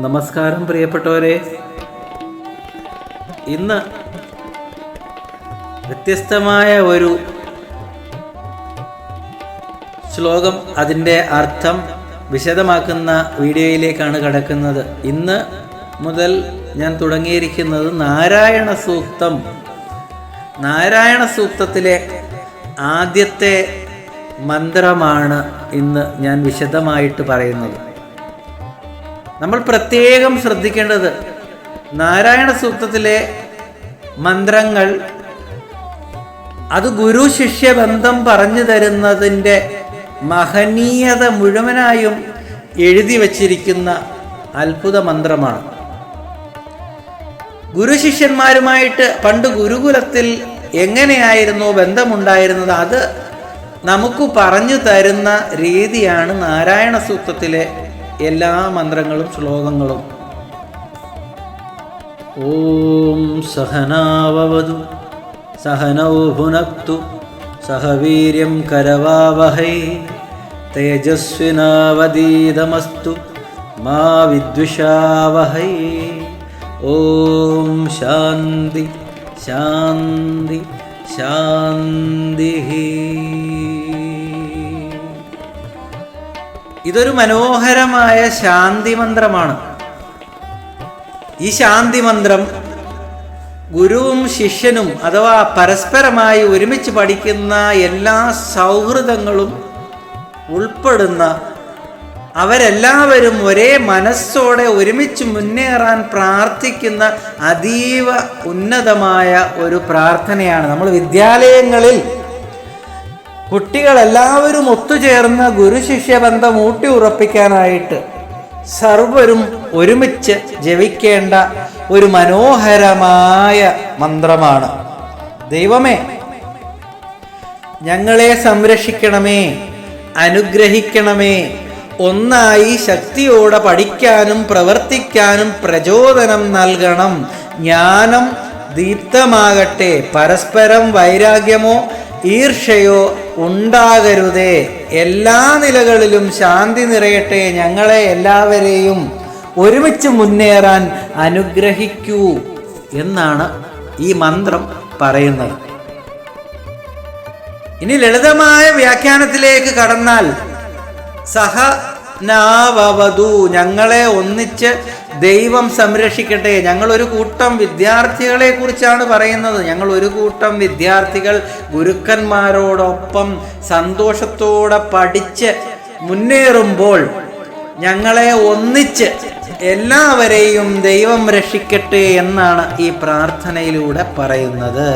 നമസ്കാരം പ്രിയപ്പെട്ടവരെ. ഇന്ന് വ്യത്യസ്തമായ ഒരു ശ്ലോകം അതിന്റെ അർത്ഥം വിശദമാക്കുന്ന വീഡിയോയിലേക്കാണ് കടക്കുന്നത്. ഇന്ന് മുതൽ ഞാൻ തുടങ്ങിയിരിക്കുന്നത് നാരായണ സൂക്തം. നാരായണ സൂക്തത്തിലെ ആദ്യത്തെ മന്ത്രമാണ് ഇന്ന് ഞാൻ വിശദമായിട്ട് പറയുന്നത്. നമ്മൾ പ്രത്യേകം ശ്രദ്ധിക്കേണ്ടത് നാരായണ സൂക്തത്തിലെ മന്ത്രങ്ങൾ അത് ഗുരു ശിഷ്യ ബന്ധം പറഞ്ഞു തരുന്നതിന്റെ മഹനീയത മുഴുവനായും എഴുതി വച്ചിരിക്കുന്ന അത്ഭുത മന്ത്രമാണ്. ഗുരു ശിഷ്യന്മാരുമായിട്ട് പണ്ട് ഗുരുകുലത്തിൽ എങ്ങനെയായിരുന്നു ബന്ധമുണ്ടായിരുന്നത്? അത് നമുക്ക് പറഞ്ഞു തരുന്ന രീതിയാണ് നാരായണ സൂക്തത്തിലെ എല്ലാ മന്ത്രങ്ങളും ശ്ലോകങ്ങളും. ഓം സഹനാവതു സഹനൗ സഹവീര്യം സഹ കരവാവഹൈ തേജസ്വിനാവതീതമസ്തു മാ വിദ്വിഷാവഹൈ. ഓം ശാന്തി ശാന്തി ശാന്തി. ഇതൊരു മനോഹരമായ ശാന്തി മന്ത്രമാണ് ഈ ശാന്തി മന്ത്രം ഗുരുവും ശിഷ്യനും അഥവാ പരസ്പരമായി ഒരുമിച്ച് പഠിക്കുന്ന എല്ലാ സൗഹൃദങ്ങളും ഉൾപ്പെടുന്ന അവരെല്ലാവരും ഒരേ മനസ്സോടെ ഒരുമിച്ച് മുന്നേറാൻ പ്രാർത്ഥിക്കുന്ന അതീവ ഉന്നതമായ ഒരു പ്രാർത്ഥനയാണ്. നമ്മൾ വിദ്യാലയങ്ങളിൽ കുട്ടികളെല്ലാവരും ഒത്തുചേർന്ന് ഗുരുശിഷ്യ ബന്ധം ഊട്ടി ഉറപ്പിക്കാനായിട്ട് സർവരും ഒരുമിച്ച് ജപിക്കേണ്ട ഒരു മനോഹരമായ മന്ത്രമാണ്. ദൈവമേ ഞങ്ങളെ സംരക്ഷിക്കണമേ അനുഗ്രഹിക്കണമേ ഒന്നായി ശക്തിയോടെ പഠിക്കാനും പ്രവർത്തിക്കാനും പ്രചോദനം നൽകണം. ജ്ഞാനം ദീപ്തമാകട്ടെ. പരസ്പരം വൈരാഗ്യമോ ഈർഷയോ ഉണ്ടാകരുതേ. എല്ലാ നിലകളിലും ശാന്തി നിറയട്ടെ ഞങ്ങളെ എല്ലാവരെയും. ഒരുമിച്ച് മുന്നേറാൻ അനുഗ്രഹിക്കൂ എന്നാണ് ഈ മന്ത്രം പറയുന്നത്. ഇനി ലളിതമായ വ്യാഖ്യാനത്തിലേക്ക് കടന്നാൽ സഹ നാവവതു ഞങ്ങളെ ഒന്നിച്ച് ദൈവം സംരക്ഷിക്കട്ടെ. ഞങ്ങൾ ഒരു കൂട്ടം വിദ്യാർത്ഥികളെ കുറിച്ചാണ് പറയുന്നത്. ഞങ്ങൾ ഒരു കൂട്ടം വിദ്യാർത്ഥികൾ ഗുരുക്കന്മാരോടൊപ്പം സന്തോഷത്തോടെ പഠിച്ച് മുന്നേറുമ്പോൾ ഞങ്ങളെ ഒന്നിച്ച് എല്ലാവരെയും ദൈവം രക്ഷിക്കട്ടെ എന്നാണ് ഈ പ്രാർത്ഥനയിലൂടെ പറയുന്നത്.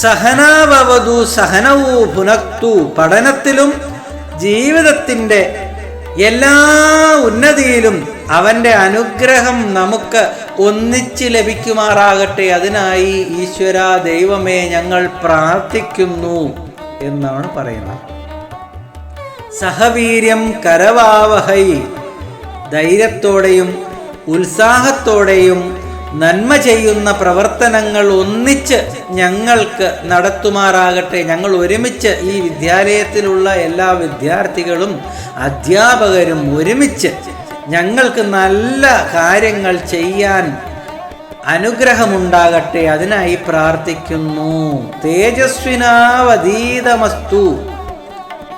സഹനാവതു സഹനവു പുനക്തു പഠനത്തിലും ജീവിതത്തിന്റെ എല്ലാ ഉന്നതിയിലും അവന്റെ അനുഗ്രഹം നമുക്ക് ഒന്നിച്ച് ലഭിക്കുമാറാകട്ടെ. അതിനായി ഈശ്വര ദൈവമേ ഞങ്ങൾ പ്രാർത്ഥിക്കുന്നു എന്നാണ് പറയുന്നത്. സഹവീര്യം കരവാവഹൈ ധൈര്യത്തോടെയും ഉത്സാഹത്തോടെയും നന്മ ചെയ്യുന്ന പ്രവർത്തനങ്ങൾ ഒന്നിച്ച് ഞങ്ങൾക്ക് നടത്തുമാറാകട്ടെ. ഞങ്ങൾ ഒരുമിച്ച് ഈ വിദ്യാലയത്തിലുള്ള എല്ലാ വിദ്യാർത്ഥികളും അധ്യാപകരും ഒരുമിച്ച് ഞങ്ങൾക്ക് നല്ല കാര്യങ്ങൾ ചെയ്യാൻ അനുഗ്രഹമുണ്ടാകട്ടെ. അതിനായി പ്രാർത്ഥിക്കുന്നു. തേജസ്വിനാവതീതമസ്തു.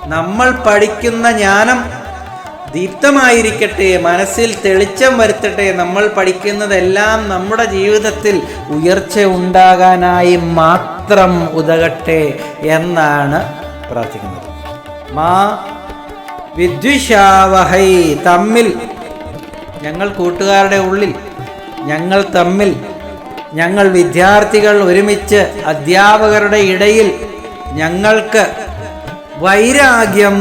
നമ്മൾ പഠിക്കുന്ന ജ്ഞാനം ദീപ്തമായിരിക്കട്ടെ മനസ്സിൽ തെളിച്ചം വരുത്തട്ടെ. നമ്മൾ പഠിക്കുന്നതെല്ലാം നമ്മുടെ ജീവിതത്തിൽ ഉയർച്ച ഉണ്ടാകാനായി മാത്രം ഉതകട്ടെ എന്നാണ് പ്രാർത്ഥിക്കുന്നത്. മാ വിദ്വിഷാവഹൈ തമ്മിൽ ഞങ്ങൾ കൂട്ടുകാരുടെ ഉള്ളിൽ ഞങ്ങൾ തമ്മിൽ ഞങ്ങൾ വിദ്യാർത്ഥികൾ ഒരുമിച്ച് അധ്യാപകരുടെ ഇടയിൽ ഞങ്ങൾക്ക് വൈരാഗ്യം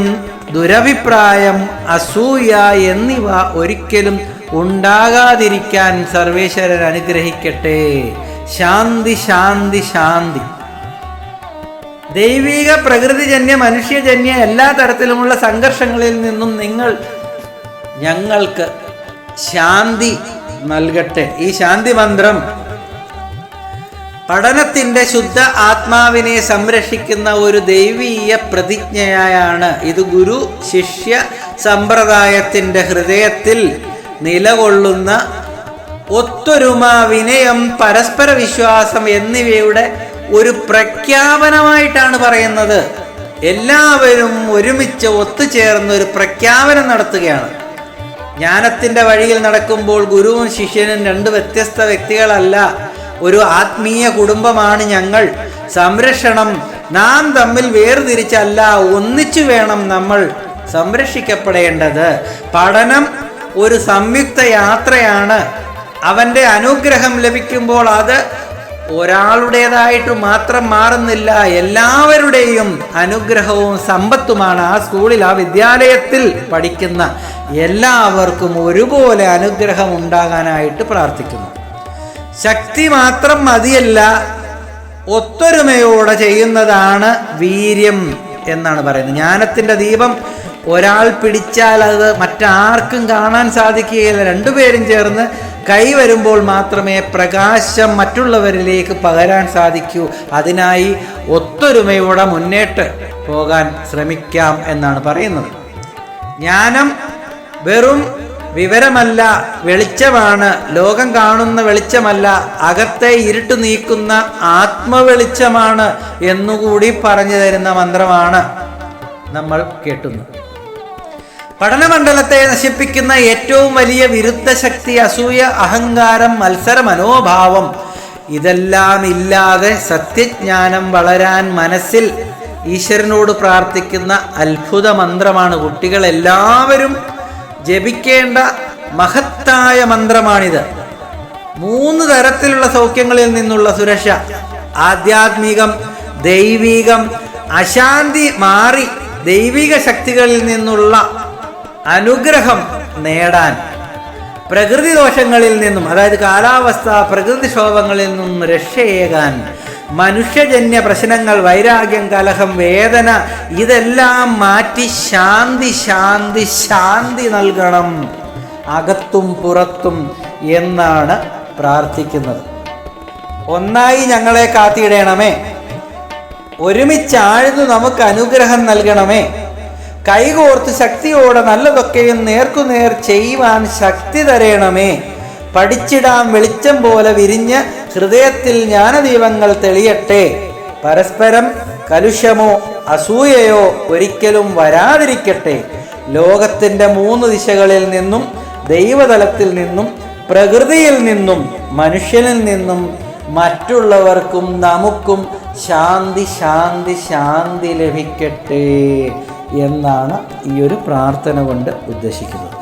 ദുരഭിപ്രായം അസൂയ എന്നിവ ഒരിക്കലും ഉണ്ടാകാതിരിക്കാൻ സർവേശ്വരൻ അനുഗ്രഹിക്കട്ടെ. ശാന്തി ശാന്തി ശാന്തി. ദൈവിക പ്രകൃതിജന്യ മനുഷ്യജന്യ എല്ലാ തരത്തിലുമുള്ള സംഘർഷങ്ങളിൽ നിന്നും നിങ്ങൾ ഞങ്ങൾക്ക് ശാന്തി നൽകട്ടെ. ഈ ശാന്തി മന്ത്രം പഠനത്തിന്റെ ശുദ്ധ ആത്മാവിനെ സംരക്ഷിക്കുന്ന ഒരു ദൈവീയ പ്രതിജ്ഞയായാണ് ഇത്. ഗുരു ശിഷ്യ സമ്പ്രദായത്തിന്റെ ഹൃദയത്തിൽ നിലകൊള്ളുന്ന ഒത്തൊരുമ വിനയം പരസ്പര വിശ്വാസം എന്നിവയുടെ ഒരു പ്രഖ്യാപനമായിട്ടാണ് പറയുന്നത്. എല്ലാവരും ഒരുമിച്ച് ഒത്തുചേർന്ന് ഒരു പ്രഖ്യാപനം നടത്തുകയാണ്. ജ്ഞാനത്തിന്റെ വഴിയിൽ നടക്കുമ്പോൾ ഗുരുവും ശിഷ്യനും രണ്ട് വ്യത്യസ്ത വ്യക്തികളല്ല. ഒരു ആത്മീയ കുടുംബമാണ് ഞങ്ങൾ. സംരക്ഷണം. നാം തമ്മിൽ വേർതിരിച്ചല്ല ഒന്നിച്ചു വേണം നമ്മൾ സംരക്ഷിക്കപ്പെടേണ്ടത്. പഠനം ഒരു സംയുക്ത യാത്രയാണ്. അവന്റെ അനുഗ്രഹം ലഭിക്കുമ്പോൾ അത് ഒരാളുടേതായിട്ട് മാത്രം മാറുന്നില്ല എല്ലാവരുടെയും അനുഗ്രഹവും സമ്പത്തുമാണ് ആ സ്കൂളിൽ ആ വിദ്യാലയത്തിൽ പഠിക്കുന്ന എല്ലാവർക്കും ഒരുപോലെ അനുഗ്രഹം ഉണ്ടാകാനായിട്ട് പ്രാർത്ഥിക്കുന്നു. ശക്തി മാത്രം മതിയല്ല ഒത്തൊരുമയോടെ ചെയ്യുന്നതാണ് വീര്യം എന്നാണ് പറയുന്നത്. ജ്ഞാനത്തിന്റെ ദീപം ഒരാൾ പിടിച്ചാൽ അത് മറ്റാർക്കും കാണാൻ സാധിക്കുകയില്ല. രണ്ടുപേരും ചേർന്ന് കൈ വരുമ്പോൾ മാത്രമേ പ്രകാശം മറ്റുള്ളവരിലേക്ക് പകരാൻ സാധിക്കൂ. അതിനായി ഒത്തൊരുമയോടെ മുന്നേറ്റ് പോകാൻ ശ്രമിക്കാം എന്നാണ് പറയുന്നത്. ജ്ഞാനം വെറും വിവരമല്ല വെളിച്ചമാണ്. ലോകം കാണുന്ന വെളിച്ചമല്ല അകത്തെ ഇരുട്ട് നീക്കുന്ന ആത്മവെളിച്ചമാണ് എന്നുകൂടി പറഞ്ഞു തരുന്ന മന്ത്രമാണ് നമ്മൾ കേട്ടുന്നത്. പഠനമണ്ഡലത്തെ നശിപ്പിക്കുന്ന ഏറ്റവും വലിയ വിരുദ്ധ ശക്തി അസൂയ അഹങ്കാരം മത്സര മനോഭാവം ഇതെല്ലാം ഇല്ലാതെ സത്യജ്ഞാനം വളരാൻ മനസ്സിൽ ഈശ്വരനോട് പ്രാർത്ഥിക്കുന്ന അത്ഭുത മന്ത്രമാണ് കുട്ടികൾ. എല്ലാവരും ജപിക്കേണ്ട മഹത്തായ മന്ത്രമാണിത്. മൂന്ന് തരത്തിലുള്ള സൗഖ്യങ്ങളിൽ നിന്നുള്ള സുരക്ഷ. ആധ്യാത്മികം ദൈവീകം അശാന്തി മാറി ദൈവിക ശക്തികളിൽ നിന്നുള്ള അനുഗ്രഹം നേടാൻ. പ്രകൃതി ദോഷങ്ങളിൽ നിന്നും അതായത് കാലാവസ്ഥ പ്രകൃതിക്ഷോഭങ്ങളിൽ നിന്നും രക്ഷയേകാൻ മനുഷ്യജന്യ പ്രശ്നങ്ങൾ വൈരാഗ്യം കലഹം വേദന ഇതെല്ലാം മാറ്റി ശാന്തി ശാന്തി ശാന്തി നൽകണം. അകത്തും പുറത്തും എന്നാണ് പ്രാർത്ഥിക്കുന്നത്. ഒന്നായി ഞങ്ങളെ കാത്തിയിടണമേ. ഒരുമിച്ചാഴ്ന്നു നമുക്ക് അനുഗ്രഹം നൽകണമേ. കൈകോർത്ത് ശക്തിയോടെ നല്ലതൊക്കെയും നേർക്കുനേർ ചെയ്യുവാൻ ശക്തി തരയണമേ പഠിച്ചിടാം വെളിച്ചം പോലെ വിരിഞ്ഞ് ഹൃദയത്തിൽ ജ്ഞാനദീപങ്ങൾ തെളിയട്ടെ. പരസ്പരം കലുഷമോ അസൂയയോ ഒരിക്കലും വരാതിരിക്കട്ടെ. ലോകത്തിന്റെ മൂന്ന് ദിശകളിൽ നിന്നും ദൈവതലത്തിൽ നിന്നും പ്രകൃതിയിൽ നിന്നും മനുഷ്യനിൽ നിന്നും മറ്റുള്ളവർക്കും നമുക്കും ശാന്തി ശാന്തി ശാന്തി ലഭിക്കട്ടെ എന്നാണ് ഈ ഒരു പ്രാർത്ഥന കൊണ്ട് ഉദ്ദേശിക്കുന്നത്.